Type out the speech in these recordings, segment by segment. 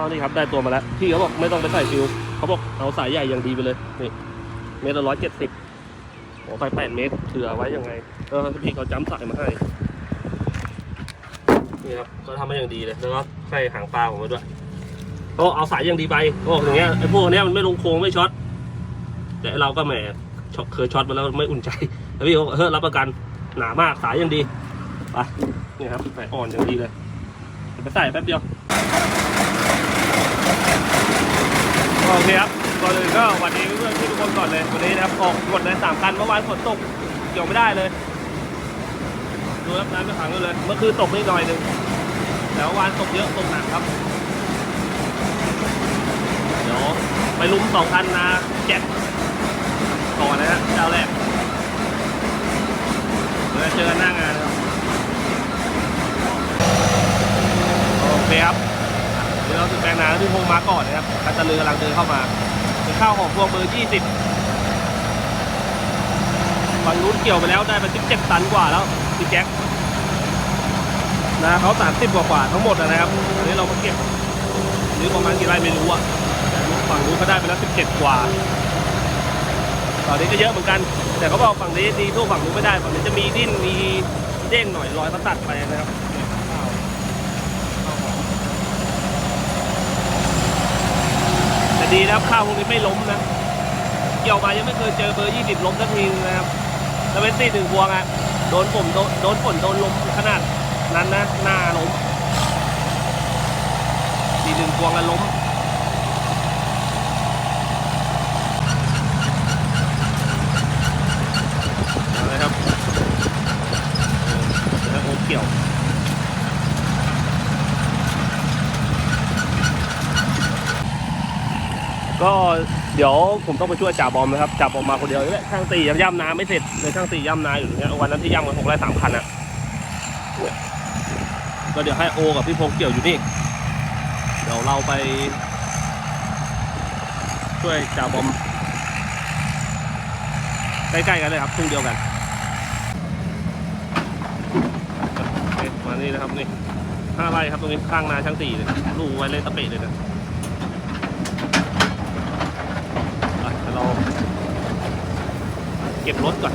ก็นี่ครับได้ตัวมาแล้วพี่เขาบอกไม่ต้องไปใส่ฟิวเขาบอกเอาสายใหญ่อย่างดีไปเลยนี่เมตรละร้อยเจ็ดสิบโอ้ไปแปดเมตรเผื่อไว้ยังไงก็พี่เขาจ้ำสายมาให้นี่ครับก็ทำมาอย่างดีเลยแล้วก็ใส่หางปลาผมมาด้วยก็เอาสายอย่างดีไปก็อย่างเงี้ยไอ้พวกเนี้ยมันไม่ลงโค้งไม่ช็อตแต่เราก็แหมเคยช็อตมาแล้วไม่อุ่นใจแล้วพี่เขาเฮ้ยรับประกันหนามากสายอย่างดีไปนี่ครับสายอ่อนอย่างดีเลยไปใส่แป๊บเดียว โอเคครับก่อนอื่นก็วันนี้เพื่อนๆทุกคนก่อนเลยวันนี้นะครับออกกดเลยสามคันเมื่อวานฝนตกเกี่ยวไม่ได้เลยดูครับน้ำไม่ขังกันเลยเมื่อคืนตกนิดหน่อยหนึ่งแต่เมื่อวานตกเยอะตกหนักครับเดี๋ยวไปลุ้มสองคันนะแจ็คก่อนนะฮะเจ้าแรกเดี๋ยวเจอกันหน้างานครับโอเคครับ ดี๋ยวเราถึงแปลงนาที่พงมาก่อนนะครับคันตะลือกำลังเดินเข้ามาเป็นข้าวของพวงเบอร์20ฝั่งนู้นเกี่ยวไปแล้วได้ไป17ตันกว่าแล้วพี่แจ็คนาเขา30กว่ากว่าทั้งหมดนะครับอันนี้เรามาเก็บหรือประมาณกี่ไร่ไม่รู้อะฝั่งนู้นเขาได้ไปแล้ว17กว่าฝั่งนี้ก็เยอะเหมือนกัน แต่เขาบอกฝั่งนี้ดีสู้ฝั่งนู้นไม่ได้ฝั่งนี้จะมีดิ้นมีเด้งหน่อยรอยเขาตัดไปนะครับเนี่ยข้าวข้าวหอม แต่ ดีนะครับข้าวพวกนี้ไม่ล้มนะ เกี่ยวมายังไม่เคยเจอเบอร์20ล้มสักทีนะครับถ้าเป็นตีหนึ่งพวงอะโดนผมโดนโดนฝนโดนลมขนาดนั้นนะหน้าล้มตีหนึ่งพวงอะล้มเอาเลยครับเออแล้วโอเกี่ยว ก็เดี๋ยวผมต้องไปช่วยจ่าบอมนะครับจ่าบอมมาคนเดียวนี่แหละช่างตีย่ำนาไม่เสร็จเลยช่างตีย่ำนาอยู่อย่างเงี้ยวันนั้นที่ย่ำกันหกไร่สามคันอะก็เดี๋ยวให้โอกับพี่พงเกี่ยวอยู่นี่เดี๋ยวเราไป ช่วยจ่าบอมใกล้ๆกันเลยครับทุ่งเดียวกันมานี่นะครับนี่ห้าไร่ครับตรงนี้ข้างนาช่างตีเลยลูไว้เลยตะเปะเลยนะ อะเดี๋ยวเราเก็บรถก่อน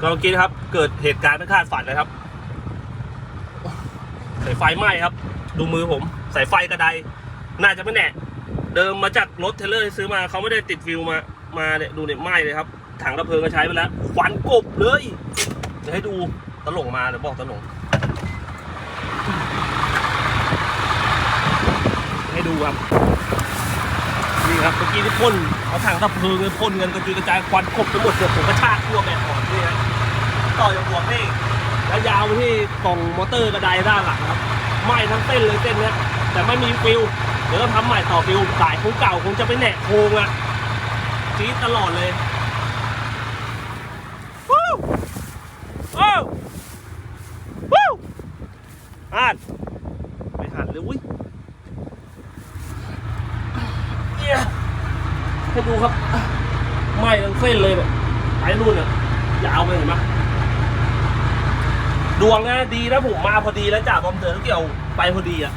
ก็เมื่อกี้นะครับ เกิดเหตุการณ์ไม่คาดฝันเลยครับสายไฟไหม้ครับ ดูมือผมสายไฟกระไดน่าจะไม่แน่ เดิมมาจากรถเทรลเลอร์ที่ซื้อมาเขาไม่ได้ติดฟิวมามาเนี่ยดูเนี่ยไหม้เลยครับ ถังระเพลิงก็ใช้ไปแล้วควันกบเลยเดี๋ยวให้ดูตลงมาเดี๋ยวบอกตลงให้ดูครับนี่ครับเมื่อกี้ที่พ่น เอาถังดับเพลิงเลยพ่นเงินกระจุยกระจายควันกบไปหมดเดี๋ยวผมกระชากทั่วแบบอ่อนนี่นะต่อจากหัวนี่แล้วยาวไปที่กล่องมอเตอร์กระไดด้านหลังครับไหม้ทั้งเส้นเลยเส้นเนี้ยแต่ไม่มีฟิวเดี๋ยวต้องทำใหม่ต่อฟิวสายคงเก่าคงจะไปแหนกโครงอะจี๊ดตลอดเลยวู้วู้วู้อ่านไม่หันเลยอุ้ย เนี่ยให้ดูครับไหม้ทั้งเส้นเลยเนี่ยไอ้นู่นเนี่ยยาวไปเห็นไหมดวงนะดีนะผมมาพอดีแล้วจ่าบอมเดินเกี่ยวไปพอดีอะ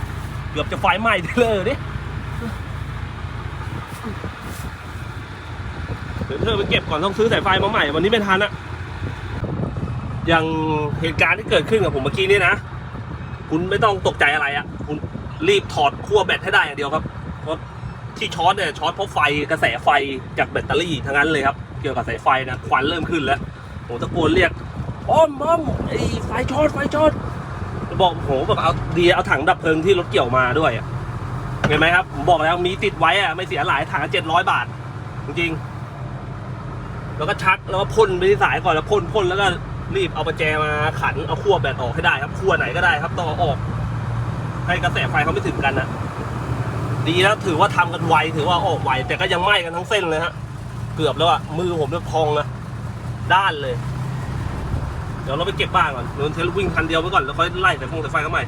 เกือบจะไฟไหม้เลยดิเดี๋ยวเธอไปเก็บก่อนต้องซื้อสายไฟมาใหม่วันนี้ไม่ทันอะอย่างเหตุการณ์ที่เกิดขึ้นกับผมเมื่อกี้นี่นะคุณไม่ต้องตกใจอะไรอะคุณรีบถอดขั้วแบตให้ได้อย่างเดียวครับเพราะ ที่ช็อตเนี่ยช็อตเพราะไฟกระแสไฟจากแบตเตอรี่ทั้งนั้นเลยครับ เกี่ยวกับสายไฟนะควันเริ่มขึ้นแล้วผมตะโกนเรียกอ้อมอ้อมไอ้ไฟช็อตไฟช็อตบอกโหแบบเอาดีเอาถังดับเพลิงที่รถเกี่ยวมาด้วยเห็นไหมครับผมบอกแล้วมีติดไว้อะไม่เสียหลายถังเจ็ดร้อยบาท จริงๆ แล้วก็ชักแล้วก็พ่นไปที่สายก่อนแล้วพ่นพ่นแล้วก็รีบเอาประแจมาขันเอาขั้วแบตออกให้ได้ครับขั้วไหนก็ได้ครับต้องออก ให้กระแสไฟเขาไม่ถึงกันนะ ดีแล้วถือว่าทำกันไวถือว่าออกไวแต่ก็ยังไหม้กันทั้งเส้นเลยฮะเกือบแล้วอะมือผมเริ่มพองนะด้านเลย เดี๋ยวเราไปเก็บบ้านก่อนเดินเทลวิ่งคันเดียวไปก่อนแล้วค่อยไล่แต่ฟงแต่ไฟเข้าใหม่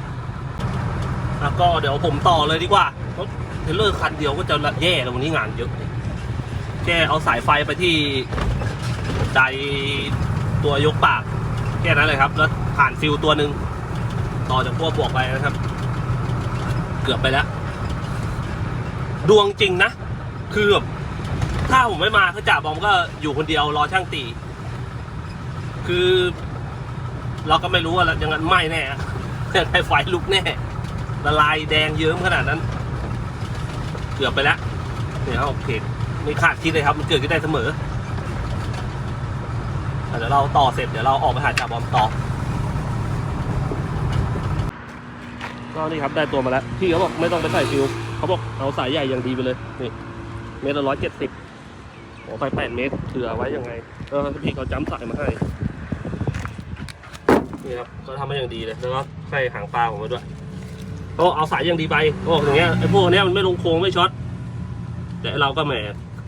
แล้วก็เดี๋ยวผมต่อเลยดีกว่าเพราะเทเลอร์คันเดียวก็จะแย่แล้ววันนี้งานเยอะแค่เอาสายไฟไปที่ไดตัวยกปากแค่นั้นเลยครับ แล้วผ่านฟิวตัวหนึ่งต่อจากพวกบวกไปนะครับ เกือบไปแล้ว ดวงจริงนะ คือแบบถ้าผมไม่มาก็จ่าบอมก็อยู่คนเดียวรอช่างตี คือ เราก็ไม่รู้ว่ายังไงไหม่แน่ยังไงไฟลุกแน่ละลายแดงเยิ้มขนาดนั้น เกือบไปแล้วเนี่ยครับเพจไม่คาดคิดเลยครับ มันเกิดขึ้นได้เสมอเดี๋ยวเราต่อเสร็จเดี๋ยวเราออกไปหาจ่าบอมต่อก็นี่ครับได้ตัวมาแล้วพี่เขาบอกไม่ต้องไปใส่ฟิว เขาบอกเอาสายใหญ่อย่างดีไปเลยนี่เมตรละร้อยเจ็ดสิบโอ้ไปแปดเมตรเผื่อไว้ยังไงก็พี่เขาจ้ำสายมาให้นี่ครับก็ทำมาอย่างดีเลยแล้วก็ใส่หางปลาผมมาด้วยก็เอาสายอย่างดีไปก็บอกอย่างเงี้ยไอ้พวกเนี้ยมันไม่ลงโค้งไม่ช็อตแต่เราก็แหม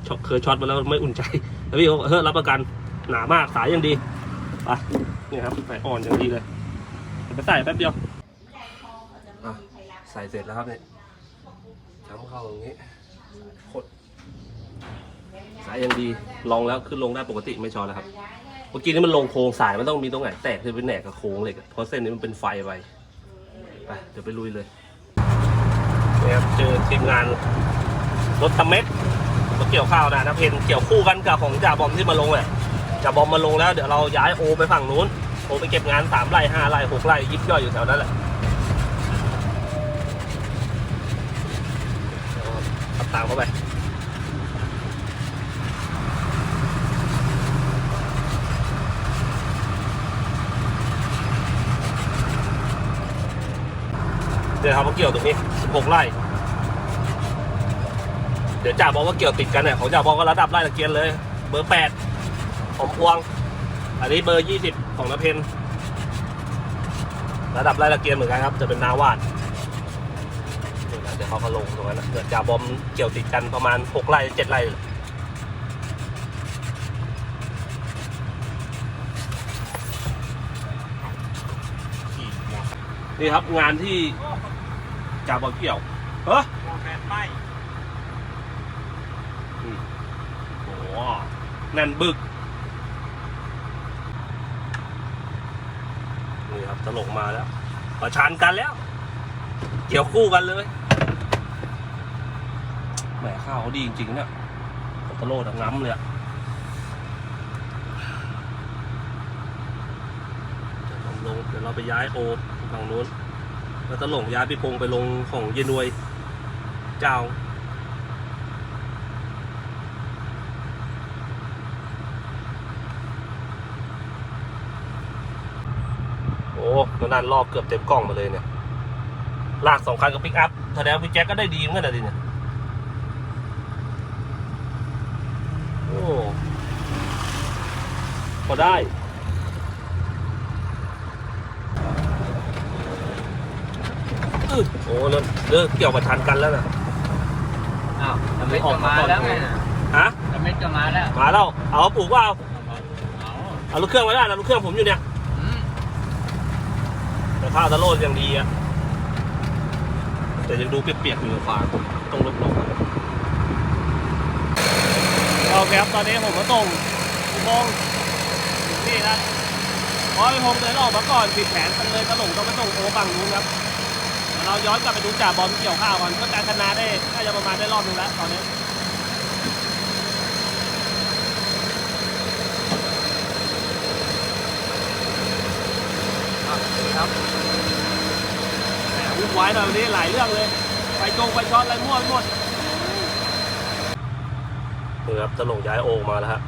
ช็อตเคยช็อตมาแล้วไม่อุ่นใจแล้วพี่เขาบอกเฮ้ยรับประกันหนามากสายอย่างดีไปนี่ครับสายอ่อนอย่างดีเลยไปใส่แป๊บเดียวใส่เสร็จแล้วครับเนี่ยำเข้าตรงนี้ขดสายยังดีลองแล้วขึ้นลงได้ปกติไม่ช็อตแล้วครับ เมื่อกี้นี่มันลงโค้งสายมันต้องมีตรงไหนแตกคือเป็นแหนกกับโค้งเหล็กอะเพราะเส้นนี้มันเป็นไฟไปไปเดี๋ยวไปลุยเลยนี่ครับเจอทีมงานรถตะเม็ดมาเกี่ยวข้าวนะนะเพนเกี่ยวคู่กันกับของจ่าบอมที่มาลงแหละจ่าบอมมาลงแล้วเดี๋ยวเราย้ายโอไปฝั่งนู้นโอไปเก็บงานสามไร่ห้าไร่หกไร่ยิบย่อยอยู่แถวนั้นแหละ ขับ ตามเข้าไปเดี๋ยวครับว่าเกี่ยวตรงนี้ 16 ไร่ เดี๋ยวจ่าบอกว่าเกี่ยวติดกันเนี่ย ของจ่าบอกก็ระดับไร่ตะเกียนเลย เบอร์ 8 ของพวง อันนี้เบอร์ 20 ของนเพนระดับไร่ตะเกียนเหมือนกันครับ จะเป็นนาวาด ยวเขาก็ลงตรงนั้นนะเกิดจาบอมเกี่ยวติดกันประมาณหกไร่เจ็ดไร่นี่ครับงานที่จาบอมเกี่ยวเฮ้ยแฟนไม่โอ้โหแน่นบึกนี่ครับตลกมาแล้วประชานกันแล้ว เกี่ยวคู่กันเลย มข้าวเขาดีจริงๆเนี่ยตะโลดอะง้ำเลยอะเดี๋ยวผมลงเดี๋ยวเราไปย้ายโอฝั่งนู้นแล้วตะหลงย้ายพี่พงไปลงของเยนวยเจ้าโอ้นานๆรอบเกือบเต็มกล้องมาเลยเนี่ย ลากสองคันกับปิกอัพแสดงว่าพี่แจ็คก็ได้ดีเหมือนกันนะดิเนี่ย โอ้ พอได้อื้อโอ้เริ่มเริ่มเกี่ยวกับชันกันแล้วนะอ้าวทำไมจะมาแล้วไงน่ะฮะทำไมจะมาแล้ว มาแล้ว เอาปลูกว่าเอาเอาเอาลูกเครื่องไว้ได้นะลูกเครื่องผมอยู่เนี่ยอืมแต่ข้าวตะโลดยังดีอะแต่ยังดูเปียกๆอยู่ฝาผมต้องลดลง โอเคครับ ตอนนี้ผมมาส่งอุโมงค์ถึงนี่ครับพอไอ้พงเดินออกมาก่อนผิดแผนกันเลยตะหลงต้องไปส่งโอฝั่งนู้นครับเดี๋ยวเราย้อนกลับไปดูจ่าบอลเกี่ยวข้าวก่อนก็การชนะได้น่าจะประมาณได้รอบนึงแล้วตอนนี้ครับแหมวุ่นวายหน่อยวันนี้หลายเรื่องเลย ไปจงไปช็อตอะไรมั่วไปหมด นี่ครับตะลงย้ายโอมาแล้วฮะ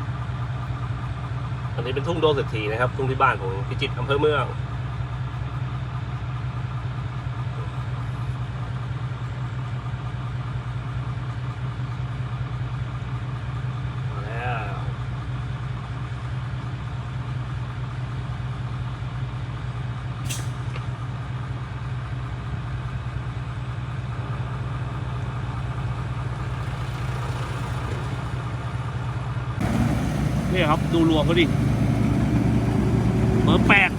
อันนี้เป็นทุ่งโดนเศรษฐีนะครับ ทุ่งที่บ้านของพิจิตรอำเภอเมือง มาแล้ว นี่ครับดูรวมเขาดิเบอร์แปด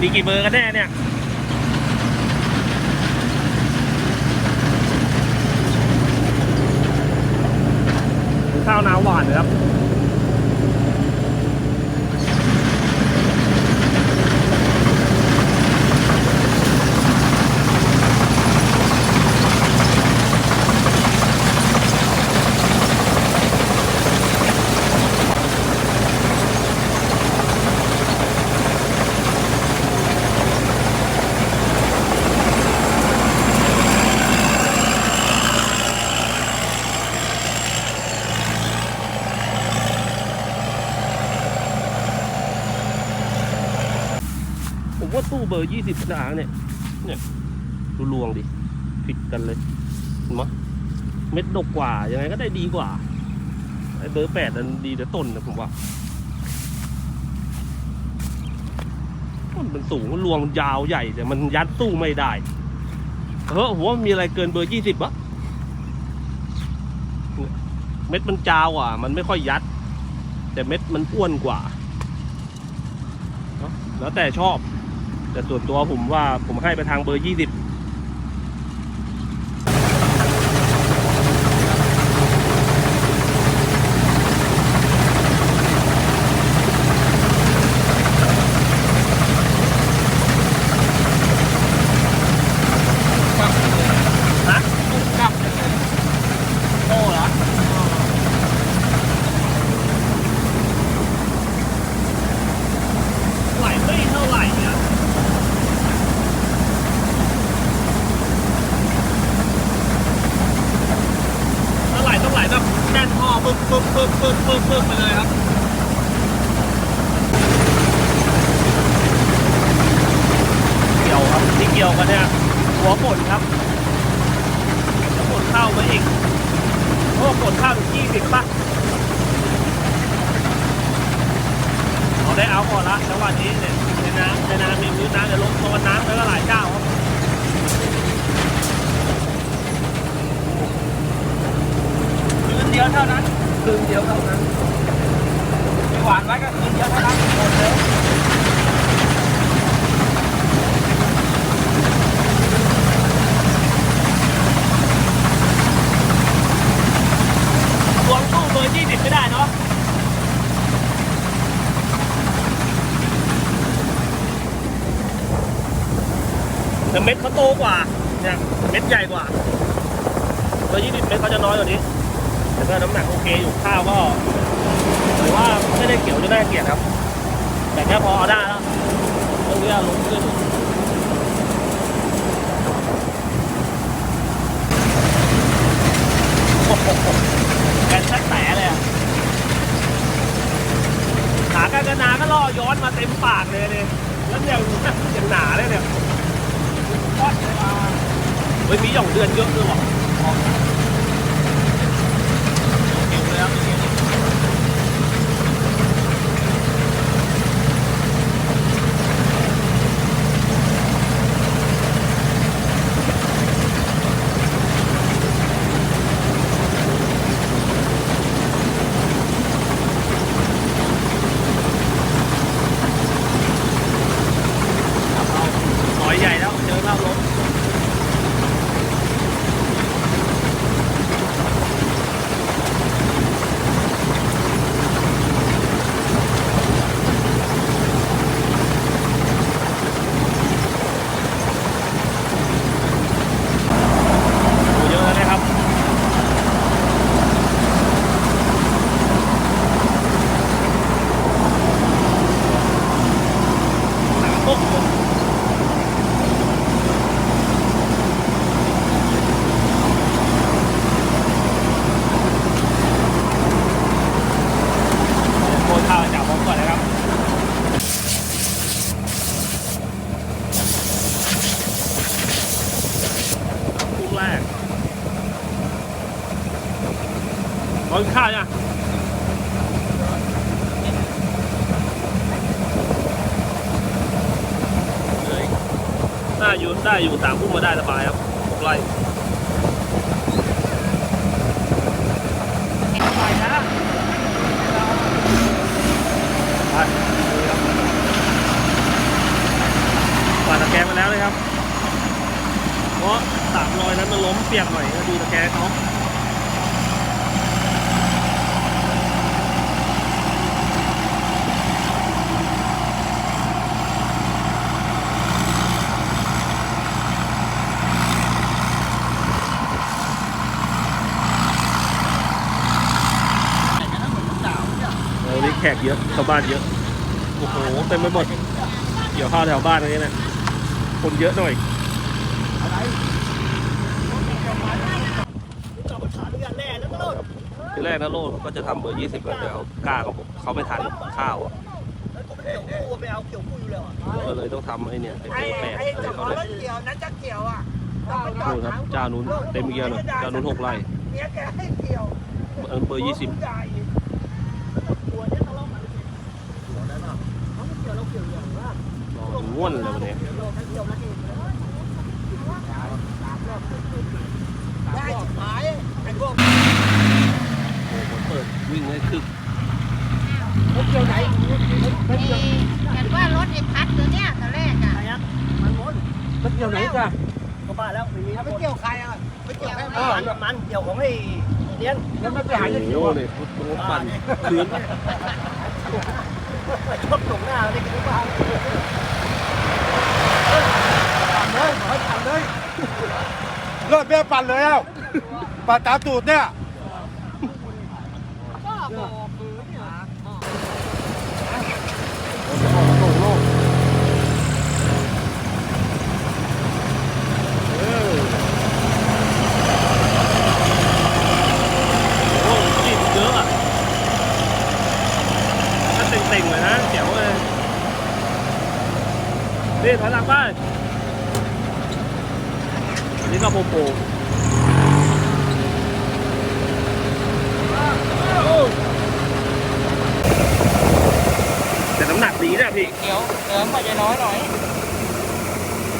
มีกี่เบอร์กันแน่เนี่ยข้าวนาหวานนะครับ เบ อร์ยี่สิบหนาเนี่ย เนี่ยดูลวงดิ ผิดกันเลยเห็นไหมเม็ดดกกว่า ยังไงก็ได้ดีกว่า ไอ้เบอร์แปดนั้นดีแต่ต้นนะผมว่า ต้นมันสูงรวงยาวใหญ่แต่มันยัดสู้ไม่ได้เออผมว่ามันมีอะไรเกินเบอร์ยี่สิบวะเนี่ยเม็ดมันจาวอะ มันไม่ค่อยยัด แต่เม็ดมันอ้วนกว่าเนอะแล้วแต่ชอบ แต่ส่วนตัวผมว่าผมให้ไปทางเบอร์ยี่สิบ ฮะ กลับโตเหรอ ไหลไม่เท่าไหร่นะถ้าไหลต้องไหลแบบแน่นท่อ ปึ๊บปึ๊บปึ๊บปึ๊บปึ๊บไปเลยครับเกี่ยวครับที่เกี่ยวกันเนี่ยหัวฝนครับแล้วฝนเข้ามาอีกโอ้ฝนเข้าถึงยี่สิบป่ะเราได้เอาก่อละจังหวะนี้เนี่ยในน้ำในน้ำมีพื้นน้ำจะลงโซนน้ำแล้วก็หลายเจ้าครับคืนเดียวเท่านั้น คืนเดียวเท่านั้นไปหวานไว้ก็คืนเดียวเท่านั้นหมดเลยรวมตู้เบอร์ยี่สิบไม่ได้เนาะแต่เม็ดเขาโตกว่าเนี่ยเม็ดใหญ่กว่าเบอร์ยี่สิบเม็ดเขาจะน้อยกว่านี้ แต่ก็น้ำหนักโอเคอยู่ข้าวก็ถือว่าไม่ได้เกี่ยวจนน่าเกียดครับ แต่แค่พอเอาได้แล้วตรงนี้ลงขึ้นโอ้โหแกแท้แต่เลยขากากนาก็ล่อย้อนมาเต็มปากเลยเนี่ยแล้วอย่างอย่างหนาเลยเนี่ยทอดเลยมาเฮ้ยมีหย่องเดือนเยอะด้วยว่ะ เก็บเลยครับเก็บเลย หอยใหญ่แล้วเจอเข้าลมเยอะแล้วนะครับ หนาปุ๊บเลย โคนข้าวจากผมก่อนนะครับคู่แรกร้อนข้าวเนี่ยได้อยู่ได้อยู่สา มาได้สบายครับไร่ไปนะไปกวาดตะแกรงมาแล้วเลยครับ เพราะสามรอยนั้นมันล้มเปียกหน่อยก็ดูตะแกรงเขา ขกเยอะชาวบ้านเยอะ โอ้โหเต็มไปหมดเกี่ยวข้าวแถวบ้านตรงนี้นะ คนเยอะหน่อยทีแรกนะโลดก็จะทำเบอร์ยี่สิบแล้วแต่เอากล้าเขาเขาไม่ทันข้าวอะเกี่ยวคู่ไปเอาเกี่ยวคู่อยู่แล้วอะก็เลยต้องทำไอ้เนี่ยไอ้ไอ้ตัวแปดไอ้อะไรเจ้าขเขาองเลยรถเกี่ยวนั้นจะเกี่ยวอะต้องไปจอนู่ดนครับถามเจ้านู้นเต็มเกียร์เลยเจ้านู้นหกไร่เมียแกให้เกี่ยวเออเบอร์ยี่สิบ ใหญ่ ตัวเนี้ยทะเลาะกันหัวได้ป่ะเขาไม่เกี่ยวเราเกี่ยวอย่างว่า ง่ วนเลยวันนี้เกี่ยวเราเกี่ยวแล้วเองเลยสามรอบได้ชิบหายไอ้พวกโอ้โหเปิดวิ่งให้คึกเขาเกี่ยวไหนเอ้เห็นว่ารถไอ้พัดตัวเนี้ยตอนแรกอะไหนอะมันม้วนมันเกี่ยวไหนจ้ะก็บ้าแล้วไม่มีไม่เกี่ยวใครอะไม่เกี่ยวแค่เออมันเกี่ยวของไอ้เลี้ยงแล้วมันไปหาจะโอ้เกี่ยวโหอะเนี่ยรถปั่นคืนชอบตรงหน้าเลยกันบ้า เลยขอทำเลยเลิศแม่ปั่นเลยแล้วปั่นตามตูดเนี่ยก็บอกคือเนี่ยโอ้โหกลิ่นเยอะอะถ้าเต็งๆเลยนะเจ๋วเลยนี่ถอยหลังไป อันนี้ก็โปโปโอ้แต่น้ำหนักดีนะพี่เกี่ยวเติมมาจะน้อยหน่อย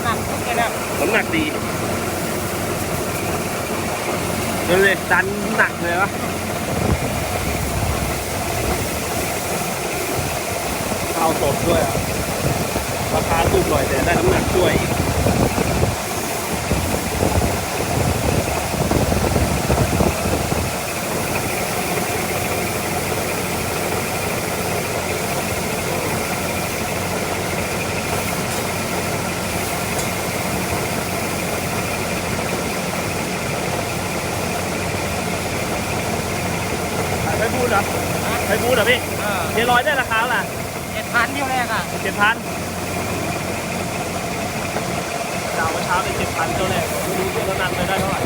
หนักทุกเลยนะน้ำหนักดีเดินเลยดันหนักเลยวะข้าวสดด้วยอะราคาถูกหน่อยแต่ได้น้ำหนักช่วยอีกใครพูดเหรอใครพูดเหรอพี่เจ็ดร้อยได้ราคาเท่าไหร่ เจ็ดพันเที่ยวแรกอะ เจ็ดพันดาวเมื่อเช้าเป็นเจ็ดพันเจ้าแรกไม่รู้ตัวนั้นไปได้เท่าไหร่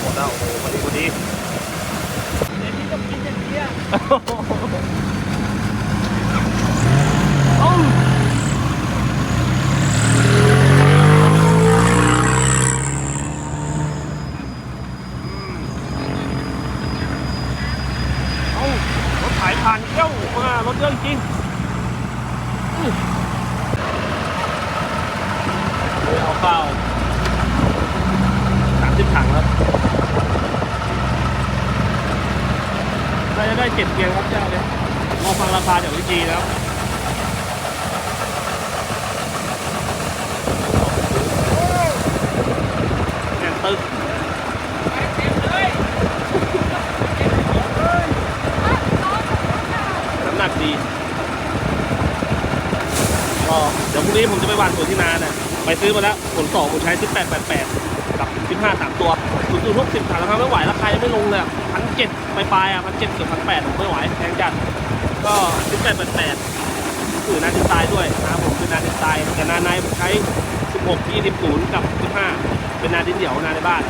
หมดแล้วโอ้โหพอดีพอดี เดี๋ยวนี้ต้องกินอย่างนี้อะ เอ้าเอ้ารถถ่ายผ่านเจ้ามารถเยอะจริงอื้อเดี๋ยวเอาข้าวสามสิบถังแล้วน่าจะ ได้เจ็ดเกียงครับเจ้าเนี่ยรอฟังราคาจากวิจีแล้วแน่นตึกน้ำหนักดีก็เดี๋ยวพรุ่งนี้ผมจะไปวานสวนที่นาเนี่ยไปซื้อมาแล้วผลสองผมใช้สิบแปดแปดแปด ห้าสามตัวศูนย์ศูนย์หกสิบถังราคาไม่ไหวราคายังไม่ลงเลยพันเจ็ดไปปลายอะพันเจ็ดเกือบพันแปดไม่ไหวแพงจัดก็สิบแปดแปดแปดสื่อนาดินทรายด้วยนะครับผมเป็นนาดินทรายแต่นาในผมใช้16 20ศูนย์กับ15เป็นนาดินเดี่ยวนาในบ้าน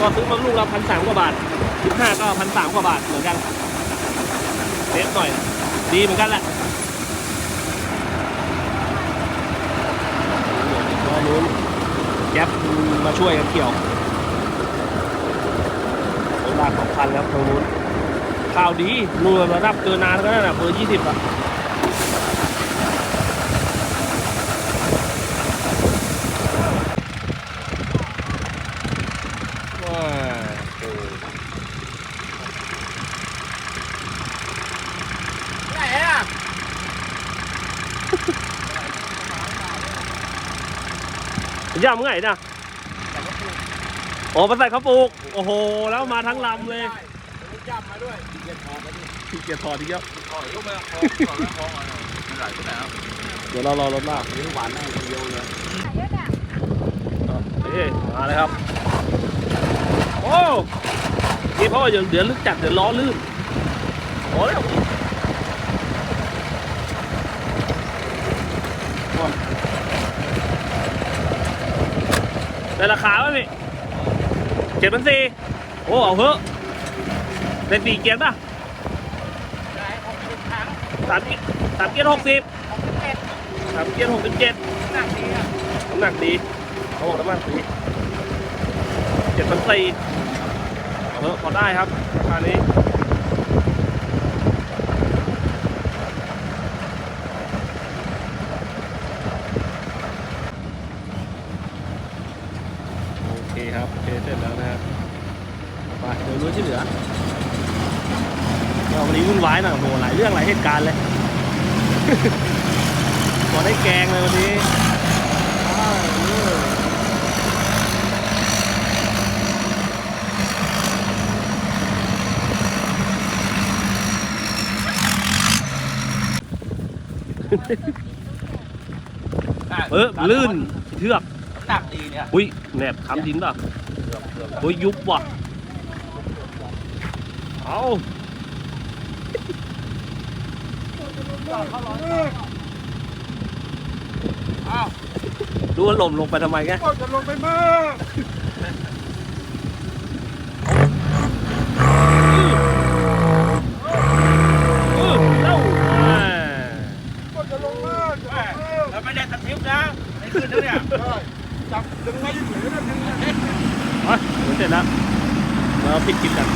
ก็ซื้อมาลูกละพันสามกว่าบาท15ก็พันสามกว่าบาทเหมือนกันเล็กหน่อย ดีเหมือนกันแหละตัวนู้นแก๊ปมาช่วยกันเกี่ยวลากสองพันแล้วตรงนู้นข่าวดีรวมระดับเกินนานก็ได้นะเบอร์ยี่สิบอะ ว้าโอ้ ไหนอะ ย่ำไงนะโอ้มาใส่ข้าวปลูก โอ้โห แล้วมาทั้งลำเลยนย่ำมาด้วยขี้เกียจถอดทีเดียวถอยลูกไปคอถอยแล้วคอมาหน่อยไม่ไหลไปไหนแล้วเดี๋ยวเรารอรถลากนี่หวานแม่คนเดียวเลยเยอะเนี่ยเฮ้ยมาเลยครับ โอ้นี่เพราะว่าเดี๋ยวเดี๋ยวลึกจัดเดี๋ยวล้อลื่นโอ้แได้ราคาไหมพี่เจ็ดพันสี่โอ้เอาเถอะได้สี่เกียร์ป่ะได้หกสิบครั้งสามเกียร์สามเกียร์หกสิบหกสิบเจ็ดสามเกียร์หกสิบเจ็ดหนักดีอะน้ำหนักดีเขาบอกน้ำหนักดีเจ็ดพันสี่เอาเถอะพอได้ครับราคานี้ โอเคครับเทสเสร็จแล้วนะครับไปเดี๋ยวรู้ที่เหลือก็วันนี้วุ่นวายหน่อยโหหลายเรื่องหลายเหตุการณ์เลย ขอได้แกงเลยวันนี้อ้าวเออเออลื่นเชือกหนักดีเนี่ยอุ้ยแหนบคำจริงป่ะอุ้ยยุบว่ะเอา อ้าวดูว่าหล่มลงไปทำไมแกก็จะลงไปมืออื้อเล่าอ่าก็จะลงมือจะลงมือแล้วไม่ได้สคริปต์นะไม่ขึ้นแล้วเนี่ยได้จับดึงไม่ถึงนะดึงนะเฮ้ยเดี๋ยวเสร็จแล้วเราปิดคลิปกัน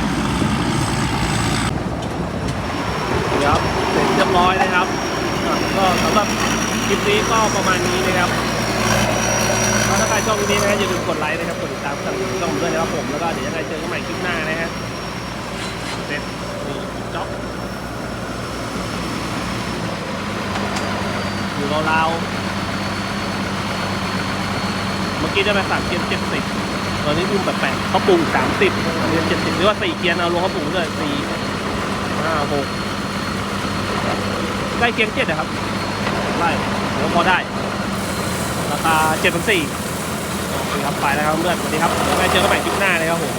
เดี๋ยวเสร็จเรียบร้อยนะครับ ก็สำหรับคลิปนี้ก็ประมาณนี้นะครับถ้าใครชอบคลิปนี้นะฮะอย่าลืมกดไลค์นะครับ กดติดตามช่องช่องผมด้วยนะครับผม แล้วก็เดี๋ยวยังไงเจอกันใหม่คลิปหน้านะฮะเสร็จจ็อบอยู่ราวๆเมื่อกี้ได้ไปสามเกียร์เจ็ดสิบตอนนี้พุ่งแบบแปลกเขาปรุงสามสิบเกียร์เจ็ดสิบหรือว่าสี่เกียร์เอารวมเขาปรุงด้วยสี่ห้าหก ใกล้เกียงเจ็ดนะครับไล่เดี๋ยวพอได้ ราคาเจ็ดพันสี่ครับไปแล้วครับเพื่อนสวัสดีครับเดี๋ยวเจอกันใหม่คลิปหน้าเลยครับผม